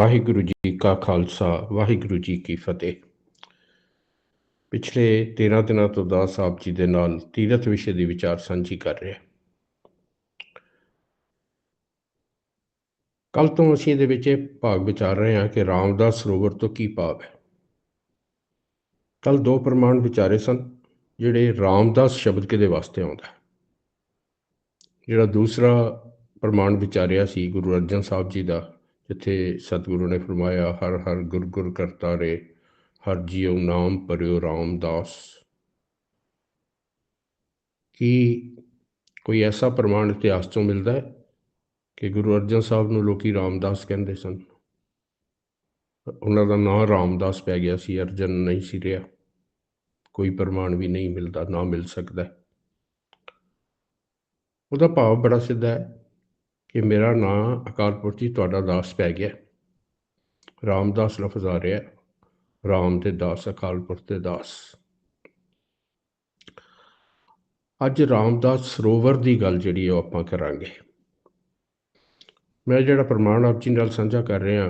ਵਾਹਿਗੁਰੂ ਜੀ ਕਾ ਖਾਲਸਾ, ਵਾਹਿਗੁਰੂ ਜੀ ਕੀ ਫਤਿਹ। ਪਿਛਲੇ 13 ਦਿਨਾਂ ਤੋਂ ਦਾਸ ਸਾਹਿਬ ਜੀ ਦੇ ਨਾਲ ਤੀਰਥ ਵਿਸ਼ੇ ਦੀ ਵਿਚਾਰ ਸਾਂਝੀ ਕਰ ਰਿਹਾ। ਕੱਲ ਤੋਂ ਅਸੀਂ ਇਹਦੇ ਵਿੱਚ ਇਹ ਭਾਗ ਵਿਚਾਰ ਰਹੇ ਹਾਂ ਕਿ ਰਾਮਦਾਸ ਸਰੋਵਰ ਤੋਂ ਕੀ ਭਾਵ ਹੈ। ਕੱਲ ਦੋ ਪ੍ਰਮਾਣ ਵਿਚਾਰੇ ਸਨ, ਜਿਹੜੇ ਰਾਮਦਾਸ ਸ਼ਬਦ ਕਿਹਦੇ ਵਾਸਤੇ ਆਉਂਦਾ ਹੈ? ਜਿਹੜਾ ਦੂਸਰਾ ਪ੍ਰਮਾਣ ਵਿਚਾਰਿਆ ਸੀ ਗੁਰੂ ਅਰਜਨ ਸਾਹਿਬ ਜੀ ਦਾ ਜਿੱਥੇ ਸਤਿਗੁਰੂ ਨੇ ਫਰਮਾਇਆ, ਹਰ ਹਰ ਗੁਰ ਗੁਰ ਕਰਤਾ ਰੇ, ਹਰ ਜੀਉ ਨਾਮ ਪਰਿਓ ਰਾਮਦਾਸ। ਕੀ ਕੋਈ ਐਸਾ ਪ੍ਰਮਾਣ ਇਤਿਹਾਸ ਤੋਂ ਮਿਲਦਾ ਹੈ ਕਿ ਗੁਰੂ ਅਰਜਨ ਸਾਹਿਬ ਨੂੰ ਲੋਕੀ ਰਾਮਦਾਸ ਕਹਿੰਦੇ ਸਨ? ਉਹਨਾਂ ਦਾ ਨਾਮ ਰਾਮਦਾਸ ਪੈ ਗਿਆ ਸੀ, ਅਰਜਨ ਨਹੀਂ ਸੀ ਰਿਹਾ। ਕੋਈ ਪ੍ਰਮਾਣ ਵੀ ਨਹੀਂ ਮਿਲਦਾ, ਨਾ ਮਿਲ ਸਕਦਾ। ਉਹਦਾ ਭਾਵ ਬੜਾ ਸਿੱਧਾ ਹੈ। ਕਿ ਮੇਰਾ ਨਾਂ ਅਕਾਲ ਪੁਰਖ ਜੀ, ਤੁਹਾਡਾ ਦਾਸ ਪੈ ਗਿਆ। ਰਾਮਦਾਸ ਲਫ਼ਜ਼ ਆ ਰਿਹਾ। ਰਾਮ ਦੇ ਦਾਸ, ਅਕਾਲ ਪੁਰਖ ਦੇ ਦਾਸ। ਅੱਜ ਰਾਮਦਾਸ ਸਰੋਵਰ ਦੀ ਗੱਲ ਜਿਹੜੀ ਉਹ ਆਪਾਂ ਕਰਾਂਗੇ। ਮੈਂ ਜਿਹੜਾ ਪ੍ਰਮਾਣ ਆਪ ਜੀ ਨਾਲ ਸਾਂਝਾ ਕਰ ਰਿਹਾ,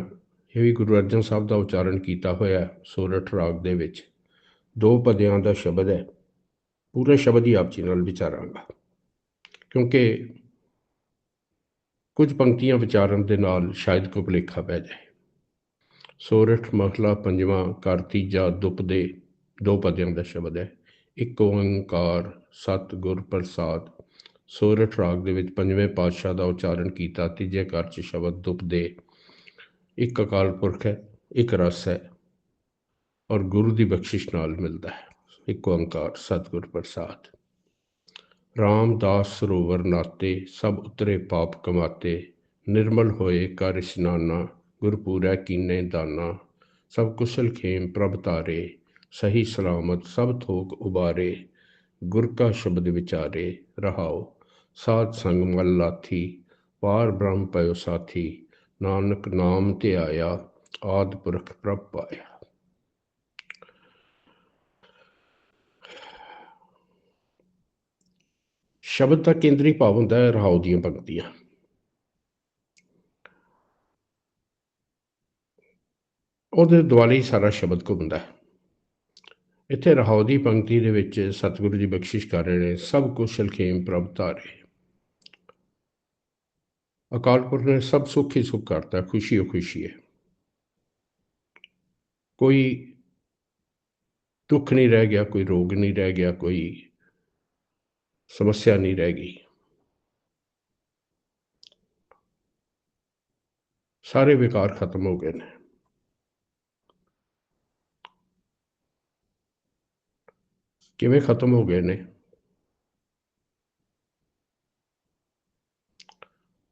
ਇਹ ਵੀ ਗੁਰੂ ਅਰਜਨ ਸਾਹਿਬ ਦਾ ਉਚਾਰਨ ਕੀਤਾ ਹੋਇਆ ਸੋਰਠ ਰਾਗ ਦੇ ਵਿੱਚ। ਦੋ ਪਦਿਆਂ ਦਾ ਸ਼ਬਦ ਹੈ। ਪੂਰੇ ਸ਼ਬਦ ਹੀ ਆਪ ਜੀ ਨਾਲ ਵਿਚਾਰਾਂਗਾ। ਕਿਉਂਕਿ ਕੁਝ ਪੰਕਤੀਆਂ ਵਿਚਾਰਨ ਦੇ ਨਾਲ ਸ਼ਾਇਦ ਕੋ ਭੁਲੇਖਾ ਪੈ ਜਾਏ। ਸੋਰਠ ਮਹਲਾ ਪੰਜਵਾਂ ਕਰ ਤੀਜਾ ਦੁਪ ਦੇ ਦੋ ਪਦਿਆਂ ਦਾ ਸ਼ਬਦ ਹੈ। ਇੱਕ ਓੰਕਾਰ ਸਤਿਗੁਰ ਪ੍ਰਸਾਦ। ਸੋਰਠ ਰਾਗ ਦੇ ਵਿੱਚ ਪੰਜਵੇਂ ਪਾਤਸ਼ਾਹ ਦਾ ਉਚਾਰਨ ਕੀਤਾ, ਤੀਜੇ ਕਾਰ ਚ ਸ਼ਬਦ ਦੁਪ ਦੇ। ਇੱਕ ਅਕਾਲ ਪੁਰਖ ਹੈ, ਇੱਕ ਰਸ ਹੈ ਔਰ ਗੁਰੂ ਦੀ ਬਖਸ਼ਿਸ਼ ਨਾਲ ਮਿਲਦਾ ਹੈ। ਇੱਕ ਓੰਕਾਰ ਸਤਿਗੁਰ ਪ੍ਰਸਾਦ। ਰਾਮਦਾਸ ਸਰੋਵਰ ਨਾਤੇ ਸਭ ਉਤਰੇ ਪਾਪ ਕਮਾਤੇ, ਨਿਰਮਲ ਹੋਏ ਕਰ ਇਸ਼ਨਾਨਾ, ਗੁਰਪੂਰੈ ਕੀਨੇ ਦਾਨਾ, ਸਭ ਕੁਸ਼ਲ ਖੇਮ ਪ੍ਰਭ ਤਾਰੇ ਸਹੀ ਸਲਾਮਤ ਸਭ ਥੋਕ ਉਬਾਰੇ, ਗੁਰ ਕਾ ਸ਼ਬਦ ਵਿਚਾਰੇ, ਰਹਾਓ, ਸਾਧ ਸੰਗ ਮਲ ਲਾਥੀ, ਪਾਰ ਬ੍ਰਹਮ ਪਇਓ ਸਾਥੀ, ਨਾਨਕ ਨਾਮ ਤੇ ਆਇਆ ਆਦ ਪੁਰਖ ਪ੍ਰਭ ਪਾਇਆ। ਸ਼ਬਦ ਦਾ ਕੇਂਦਰੀ ਭਾਵ ਹੁੰਦਾ ਹੈ ਰਹਾਉ ਦੀਆਂ ਪੰਕਤੀਆਂ। ਉਹਦੇ ਦੁਆਲੇ ਹੀ ਸਾਰਾ ਸ਼ਬਦ ਘੁੰਮਦਾ ਹੈ। ਇੱਥੇ ਰਹਾਉ ਦੀ ਪੰਕਤੀ ਦੇ ਵਿੱਚ ਸਤਿਗੁਰੂ ਜੀ ਬਖਸ਼ਿਸ਼ ਕਰ ਰਹੇ ਨੇ, ਸਭ ਕੁਸ਼ਲ ਖੇਮ ਪ੍ਰਭ ਧਾਰੇ। ਅਕਾਲ ਪੁਰਖ ਨੇ ਸਭ ਸੁੱਖ ਹੀ ਸੁੱਖ ਕਰਤਾ, ਖੁਸ਼ੀ ਹੋ ਖੁਸ਼ੀ ਹੈ। ਕੋਈ ਦੁੱਖ ਨਹੀਂ ਰਹਿ ਗਿਆ, ਕੋਈ ਰੋਗ ਨਹੀਂ ਰਹਿ ਗਿਆ, ਕੋਈ ਸਮੱਸਿਆ ਨਹੀਂ ਰਹਿ ਗਈ। ਸਾਰੇ ਵਿਕਾਰ ਖਤਮ ਹੋ ਗਏ ਨੇ। ਕਿਵੇਂ ਖਤਮ ਹੋ ਗਏ ਨੇ?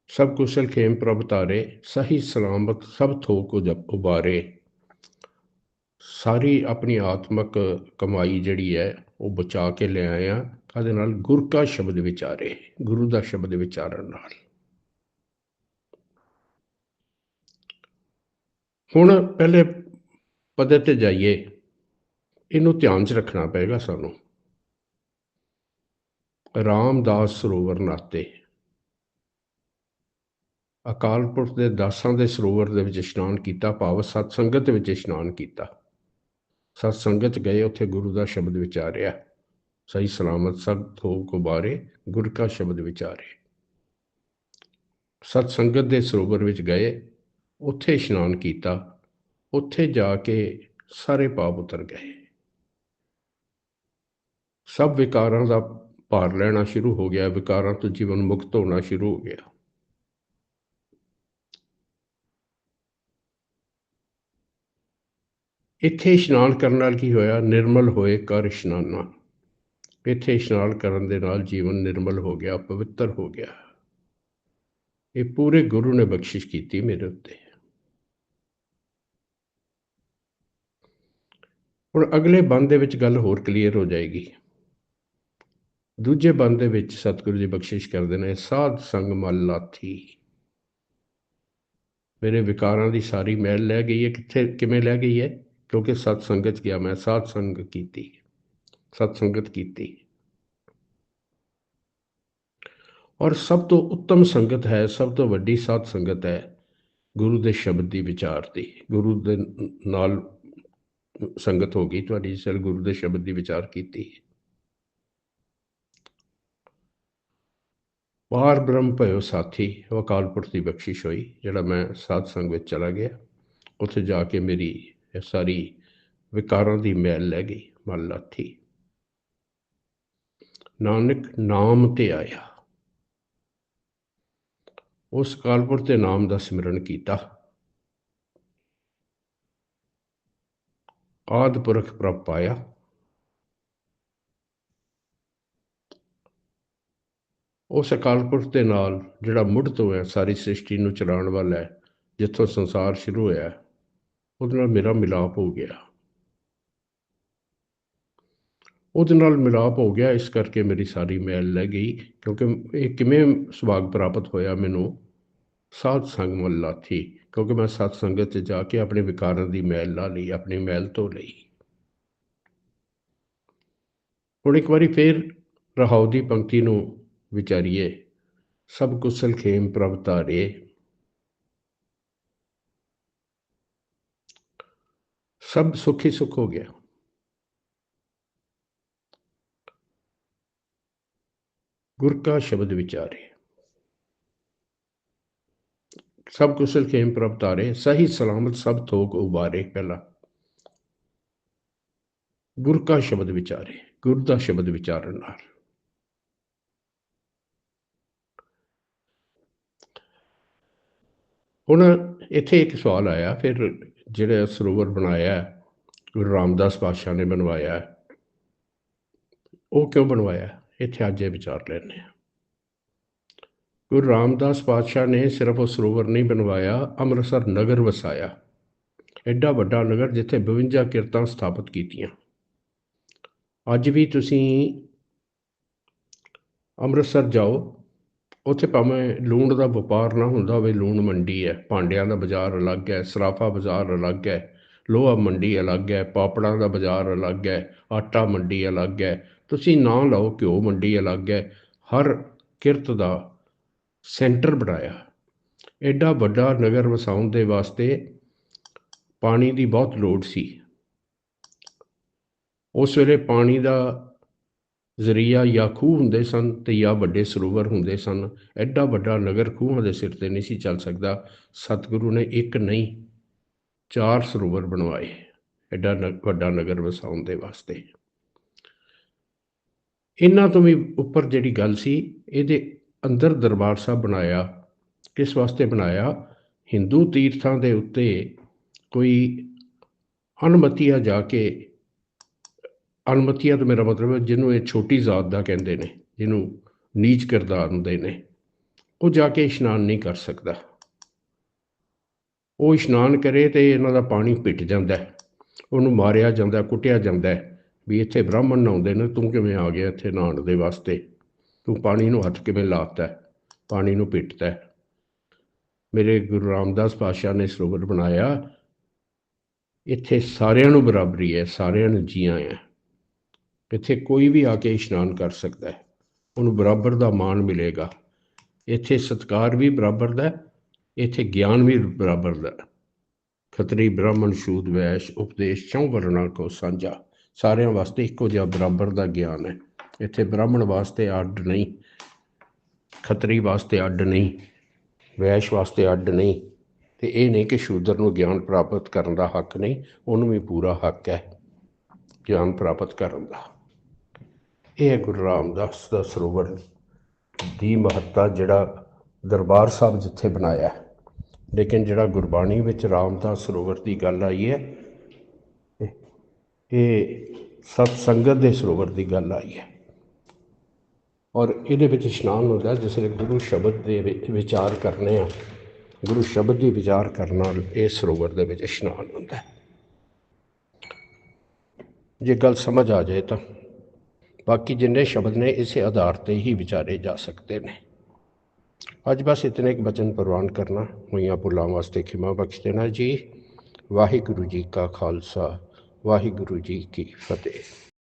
ਸਭ ਕੁਸ਼ਲ ਖੇਮ ਪ੍ਰਭ ਤਾਰੇ ਸਹੀ ਸਲਾਮਤ ਸਭ ਥੋਕ ਉਬਾਰੇ। ਸਾਰੀ ਆਪਣੀ ਆਤਮਕ ਕਮਾਈ ਜਿਹੜੀ ਹੈ, ਉਹ ਬਚਾ ਕੇ ਲੈ ਆਏ ਆ ਕਦੇ ਨਾਲ ਗੁਰ ਕਾ ਸ਼ਬਦ ਵਿਚਾਰੇ ਗੁਰੂ ਦਾ ਸ਼ਬਦ ਵਿਚਾਰਨ ਨਾਲ ਹੁਣ ਪਹਿਲੇ ਪਦੇ ਤੇ ਜਾਈਏ ਇਹਨੂੰ ਧਿਆਨ 'ਚ ਰੱਖਣਾ ਪਏਗਾ ਸਾਨੂੰ ਰਾਮਦਾਸ ਸਰੋਵਰ ਨਾਤੇ ਅਕਾਲ ਪੁਰਖ ਦੇ ਦਾਸਾਂ ਦੇ ਸਰੋਵਰ ਦੇ ਵਿੱਚ ਇਸ਼ਨਾਨ ਕੀਤਾ ਭਾਵ ਸਤ ਸੰਗਤ ਵਿੱਚ ਇਸ਼ਨਾਨ ਕੀਤਾ ਸਤ ਸੰਗਤ ਗਏ ਉੱਥੇ ਗੁਰੂ ਦਾ ਸ਼ਬਦ ਵਿਚਾਰਿਆ ਸਹੀ ਸਲਾਮਤ ਸਭ ਥੋਕ ਬਾਰੇ ਗੁਰ ਕਾ ਸ਼ਬਦ ਵਿਚਾਰੇ। ਸਤ ਸੰਗਤ ਦੇ ਸਰੋਵਰ ਵਿੱਚ ਗਏ, ਉੱਥੇ ਇਸ਼ਨਾਨ ਕੀਤਾ, ਉੱਥੇ ਜਾ ਕੇ ਸਾਰੇ ਪਾਪ ਉਤਰ ਗਏ। ਸਭ ਵਿਕਾਰਾਂ ਦਾ ਭਾਰ ਲੈਣਾ ਸ਼ੁਰੂ ਹੋ ਗਿਆ, ਵਿਕਾਰਾਂ ਤੋਂ ਜੀਵਨ ਮੁਕਤ ਹੋਣਾ ਸ਼ੁਰੂ ਹੋ ਗਿਆ। ਇੱਥੇ ਇਸ਼ਨਾਨ ਕਰਨ ਨਾਲ ਕੀ ਹੋਇਆ? ਨਿਰਮਲ ਹੋਏ ਕਰ ਇਸ਼ਨਾਨਾ। ਇੱਥੇ ਇਸ਼ਨਾਨ ਕਰਨ ਦੇ ਨਾਲ ਜੀਵਨ ਨਿਰਮਲ ਹੋ ਗਿਆ, ਪਵਿੱਤਰ ਹੋ ਗਿਆ। ਇਹ ਪੂਰੇ ਗੁਰੂ ਨੇ ਬਖਸ਼ਿਸ਼ ਕੀਤੀ ਮੇਰੇ ਉੱਤੇ। ਹੁਣ ਅਗਲੇ ਬੰਦ ਦੇ ਵਿੱਚ ਗੱਲ ਹੋਰ ਕਲੀਅਰ ਹੋ ਜਾਏਗੀ। ਦੂਜੇ ਬੰਦ ਦੇ ਵਿੱਚ ਸਤਿਗੁਰੂ ਜੀ ਬਖਸ਼ਿਸ਼ ਕਰਦੇ ਨੇ, ਸਾਧ ਸੰਗ ਮਲ ਲਾਥੀ। ਮੇਰੇ ਵਿਕਾਰਾਂ ਦੀ ਸਾਰੀ ਮੈਲ ਲੈ ਗਈ ਹੈ। ਕਿੱਥੇ, ਕਿਵੇਂ ਲੈ ਗਈ ਹੈ? ਕਿਉਂਕਿ ਸਤ ਸੰਗਤ ਗਿਆ ਮੈਂ, ਸਾਧ ਸੰਗ ਕੀਤੀ ਸਤ ਸੰਗਤ ਕੀਤੀ। ਔਰ ਸਭ ਤੋਂ ਉੱਤਮ ਸੰਗਤ ਹੈ, ਸਭ ਤੋਂ ਵੱਡੀ ਸਾਧ ਸੰਗਤ ਹੈ, ਗੁਰੂ ਦੇ ਸ਼ਬਦ ਦੀ ਵਿਚਾਰ ਦੀ। ਗੁਰੂ ਦੇ ਨਾਲ ਸੰਗਤ ਹੋ ਗਈ, ਤੁਹਾਡੀ ਸਿਰ ਗੁਰੂ ਦੇ ਸ਼ਬਦ ਦੀ ਵਿਚਾਰ ਕੀਤੀ। ਪਾਰ ਬ੍ਰਹਮ ਭਇਓ ਸਾਥੀ, ਉਹ ਅਕਾਲ ਪੁਰਖ ਦੀ ਬਖਸ਼ਿਸ਼ ਹੋਈ, ਜਿਹੜਾ ਮੈਂ ਸਾਧ ਸੰਗ ਵਿੱਚ ਚਲਾ ਗਿਆ। ਉੱਥੇ ਜਾ ਕੇ ਮੇਰੀ ਸਾਰੀ ਵਿਕਾਰਾਂ ਦੀ ਮੈਲ ਲੈ ਗਈ ਮਨ ਲਾਥੀ। ਨਾਨਕ ਨਾਮ ਤੇ ਆਇਆ। ਉਸ ਕਾਲਪੁਰ ਦੇ ਨਾਮ ਦਾ ਸਿਮਰਨ ਕੀਤਾ। ਆਦ ਪੁਰਖ ਪ੍ਰਭ ਪਾਇਆ ਉਸ ਅਕਾਲ ਪੁਰਖ ਦੇ ਨਾਲ ਜਿਹੜਾ ਮੁੱਢ ਤੋਂ ਹੈ, ਸਾਰੀ ਸ੍ਰਿਸ਼ਟੀ ਨੂੰ ਚਲਾਉਣ ਵਾਲਾ ਹੈ, ਜਿੱਥੋਂ ਸੰਸਾਰ ਸ਼ੁਰੂ ਹੋਇਆ, ਉਹਦੇ ਨਾਲ ਮੇਰਾ ਮਿਲਾਪ ਹੋ ਗਿਆ। ਉਹਦੇ ਨਾਲ ਮਿਲਾਪ ਹੋ ਗਿਆ, ਇਸ ਕਰਕੇ ਮੇਰੀ ਸਾਰੀ ਮੈਲ ਲੈ ਗਈ, ਕਿਉਂਕਿ ਇਹ ਕਿਵੇਂ ਸੁਭਾਗ ਪ੍ਰਾਪਤ ਹੋਇਆ ਮੈਨੂੰ? ਸਾਧ ਸੰਗ ਮੱਲਾ ਥੀ ਕਿਉਂਕਿ ਮੈਂ ਸਤ ਸੰਗਤ 'ਚ ਜਾ ਕੇ ਆਪਣੇ ਵਿਕਾਰਾਂ ਦੀ ਮੈਲ ਲਾ ਲਈ, ਆਪਣੀ ਮੈਲ ਤੋਂ ਲਈ। ਹੁਣ ਇੱਕ ਵਾਰੀ ਫੇਰ ਰਹਾਉ ਦੀ ਪੰਕਤੀ ਨੂੰ ਵਿਚਾਰੀਏ। ਸਭ ਕੁਸਲ ਖੇਮ ਪ੍ਰਭ ਧਾਰੇ। ਸਭ ਸੁਖੀ ਸੁਖ ਹੋ ਗਿਆ। ਗੁਰ ਕਾ ਸ਼ਬਦ ਵਿਚਾਰੇ। ਸਭ ਕੁਸਲ ਖੇਮ ਪ੍ਰਭ ਤਾਰੇ ਸਹੀ ਸਲਾਮਤ ਸਭ ਥੋਕ ਉਬਾਰੇ ਪਹਿਲਾ। ਗੁਰ ਕਾ ਸ਼ਬਦ ਵਿਚਾਰੇ, ਗੁਰ ਦਾ ਸ਼ਬਦ ਵਿਚਾਰਨ ਨਾਲ। ਹੁਣ ਇੱਥੇ ਇੱਕ ਸਵਾਲ ਆਇਆ, ਫਿਰ ਜਿਹੜਾ ਸਰੋਵਰ ਬਣਾਇਆ ਗੁਰੂ ਰਾਮਦਾਸ ਪਾਤਸ਼ਾਹ ਨੇ ਬਣਵਾਇਆ ਉਹ ਕਿਉਂ ਬਣਵਾਇਆ ਇੱਥੇ ਅੱਜ ਇਹ ਵਿਚਾਰ ਲੈਣੇ ਆ ਗੁਰੂ ਰਾਮਦਾਸ ਪਾਤਸ਼ਾਹ ਨੇ ਸਿਰਫ ਉਹ ਸਰੋਵਰ ਨਹੀਂ ਬਣਵਾਇਆ, ਅੰਮ੍ਰਿਤਸਰ ਨਗਰ ਵਸਾਇਆ। ਐਡਾ ਵੱਡਾ ਨਗਰ ਜਿੱਥੇ 52 ਕਿਰਤਾਂ ਸਥਾਪਿਤ ਕੀਤੀਆਂ। ਅੱਜ ਵੀ ਤੁਸੀਂ ਅੰਮ੍ਰਿਤਸਰ ਜਾਓ, ਉੱਥੇ ਭਾਵੇਂ ਲੂਣ ਦਾ ਵਪਾਰ ਨਾ ਹੁੰਦਾ ਹੋਵੇ, ਲੂਣ ਮੰਡੀ ਹੈ, ਭਾਂਡਿਆਂ ਦਾ ਬਾਜ਼ਾਰ ਅਲੱਗ ਹੈ, ਸਰਾਫਾ ਬਾਜ਼ਾਰ ਅਲੱਗ ਹੈ, ਲੋਹਾ ਮੰਡੀ ਅਲੱਗ ਹੈ, ਪਾਪੜਾਂ ਦਾ ਬਾਜ਼ਾਰ ਅਲੱਗ ਹੈ, ਆਟਾ ਮੰਡੀ ਅਲੱਗ ਹੈ ਤੁਸੀਂ ਨਾ ਲਓ, ਘਿਓ, ਮੰਡੀ ਅਲੱਗ ਹੈ, ਹਰ ਕਿਰਤ ਦਾ ਸੈਂਟਰ ਬਣਾਇਆ। ਐਡਾ ਵੱਡਾ ਨਗਰ ਵਸਾਉਣ ਦੇ ਵਾਸਤੇ ਪਾਣੀ ਦੀ ਬਹੁਤ ਲੋੜ ਸੀ। ਉਸ ਵੇਲੇ ਪਾਣੀ ਦਾ ਜ਼ਰੀਆ ਜਾਂ ਖੂਹ ਹੁੰਦੇ ਸਨ ਤੇ ਜਾਂ ਵੱਡੇ ਸਰੋਵਰ ਹੁੰਦੇ ਸਨ। ਐਡਾ ਵੱਡਾ ਨਗਰ ਖੂਹਾਂ ਦੇ ਸਿਰ ਤੇ ਨਹੀਂ ਸੀ ਚੱਲ ਸਕਦਾ। ਸਤਿਗੁਰੂ ਨੇ ਇੱਕ ਨਹੀਂ, ਚਾਰ ਸਰੋਵਰ ਬਣਵਾਏ ਐਡਾ ਨ- ਵੱਡਾ ਨਗਰ ਵਸਾਉਣ ਦੇ ਵਾਸਤੇ। ਇਹਨਾਂ ਤੋਂ ਵੀ ਉੱਪਰ ਜਿਹੜੀ ਗੱਲ ਸੀ, ਇਹਦੇ ਅੰਦਰ ਦਰਬਾਰ ਸਾਹਿਬ ਬਣਾਇਆ, ਕਿਸ ਵਾਸਤੇ ਬਣਾਇਆ? ਹਿੰਦੂ ਤੀਰਥਾਂ ਦੇ ਉੱਤੇ ਕੋਈ ਅਨਮਤੀਆ ਜਾ ਕੇ ਅਨਮਤੀਆ ਤੋਂ ਮੇਰਾ ਮਤਲਬ ਹੈ ਜਿਹਨੂੰ ਇਹ ਛੋਟੀ ਜ਼ਾਤ ਦਾ ਕਹਿੰਦੇ ਨੇ, ਜਿਹਨੂੰ ਨੀਚ ਕਿਰਦਾਰ ਹੁੰਦੇ ਨੇ, ਉਹ ਜਾ ਕੇ ਇਸ਼ਨਾਨ ਨਹੀਂ ਕਰ ਸਕਦਾ। ਉਹ ਇਸ਼ਨਾਨ ਕਰੇ ਤੇ ਇਹਨਾਂ ਦਾ ਪਾਣੀ ਪਿੱਟ ਜਾਂਦਾ ਉਹਨੂੰ ਮਾਰਿਆ ਜਾਂਦਾ, ਕੁੱਟਿਆ ਜਾਂਦਾ ਵੀ ਇੱਥੇ ਬ੍ਰਾਹਮਣ ਨਹਾਉਂਦੇ ਨੇ, ਤੂੰ ਕਿਵੇਂ ਆ ਗਿਆ ਇੱਥੇ ਨਹਾਉਣ ਦੇ ਵਾਸਤੇ? ਤੂੰ ਪਾਣੀ ਨੂੰ ਹੱਥ ਕਿਵੇਂ ਲਾਤਾ? ਪਾਣੀ ਨੂੰ ਪਿੱਟਦਾ ਹੈ। ਮੇਰੇ ਗੁਰੂ ਰਾਮਦਾਸ ਪਾਤਸ਼ਾਹ ਨੇ ਸਰੋਵਰ ਬਣਾਇਆ। ਇੱਥੇ ਸਾਰਿਆਂ ਨੂੰ ਬਰਾਬਰੀ ਹੈ, ਸਾਰਿਆਂ ਨੂੰ ਜੀਆਂ ਹੈ। ਇੱਥੇ ਕੋਈ ਵੀ ਆ ਕੇ ਇਸ਼ਨਾਨ ਕਰ ਸਕਦਾ ਹੈ, ਉਹਨੂੰ ਬਰਾਬਰ ਦਾ ਮਾਣ ਮਿਲੇਗਾ। ਇੱਥੇ ਸਤਕਾਰ ਵੀ ਬਰਾਬਰ ਦਾ ਇੱਥੇ ਗਿਆਨ ਵੀ ਬਰਾਬਰ ਦਾ ਖਤਰੀ ਬ੍ਰਾਹਮਣ ਸ਼ੂਦ ਵੈਸ਼, ਉਪਦੇਸ਼, ਚੌਂ ਵਰਣਾ ਕੋ ਸਾਂਝਾ। ਸਾਰਿਆਂ ਵਾਸਤੇ ਇੱਕੋ ਜਿਹਾ ਬਰਾਬਰ ਦਾ ਗਿਆਨ ਹੈ। ਇੱਥੇ ਬ੍ਰਾਹਮਣ ਵਾਸਤੇ ਅੱਡ ਨਹੀਂ, ਖੱਤਰੀ ਵਾਸਤੇ ਅੱਡ ਨਹੀਂ, ਵੈਸ਼ ਵਾਸਤੇ ਅੱਡ ਨਹੀਂ ਤੇ ਇਹ ਨਹੀਂ ਕਿ ਸ਼ੂਦਰ ਨੂੰ ਗਿਆਨ ਪ੍ਰਾਪਤ ਕਰਨ ਦਾ ਹੱਕ ਨਹੀਂ, ਉਹਨੂੰ ਵੀ ਪੂਰਾ ਹੱਕ ਹੈ ਗਿਆਨ ਪ੍ਰਾਪਤ ਕਰਨ ਦਾ। ਇਹ ਹੈ ਗੁਰੂ ਰਾਮਦਾਸ ਦਾ ਸਰੋਵਰ ਦੀ ਮਹੱਤਤਾ ਜਿਹੜਾ ਦਰਬਾਰ ਸਾਹਿਬ ਜਿੱਥੇ ਬਣਾਇਆ ਲੇਕਿਨ ਜਿਹੜਾ ਗੁਰਬਾਣੀ ਵਿੱਚ ਰਾਮਦਾਸ ਸਰੋਵਰ ਦੀ ਗੱਲ ਆਈ ਹੈ ਇਹ- ਸਤ ਸੰਗਤ ਦੇ ਸਰੋਵਰ ਦੀ ਗੱਲ ਆਈ ਹੈ। ਔਰ ਇਹਦੇ ਵਿੱਚ ਇਸ਼ਨਾਨ ਹੁੰਦਾ ਜਿਸ ਵੇਲੇ ਗੁਰੂ ਸ਼ਬਦ ਦੇ ਵਿਚਾਰ ਕਰਨੇ ਆ। ਗੁਰੂ ਸ਼ਬਦ ਦੀ ਵਿਚਾਰ ਕਰਨ ਨਾਲ ਇਹ ਸਰੋਵਰ ਦੇ ਵਿੱਚ ਇਸ਼ਨਾਨ ਹੁੰਦਾ ਜੇ ਗੱਲ ਸਮਝ ਆ ਜਾਏ ਤਾਂ ਬਾਕੀ ਜਿੰਨੇ ਸ਼ਬਦ ਨੇ, ਇਸੇ ਆਧਾਰ ਤੇ ਹੀ ਵਿਚਾਰੇ ਜਾ ਸਕਦੇ ਨੇ। ਅੱਜ ਬਸ ਇਤਨੇ ਇੱਕ ਬਚਨ ਪ੍ਰਵਾਨ ਕਰਨਾ। ਹੋਈਆਂ ਪੁੱਲਾਂ ਵਾਸਤੇ ਖਿਮਾ ਬਖਸ਼ ਦੇਣਾ ਜੀ। ਵਾਹਿਗੁਰੂ ਜੀ ਕਾ ਖਾਲਸਾ। ਵਾਹਿਗੁਰੂ ਜੀ ਕੀ ਫਤਿਹ।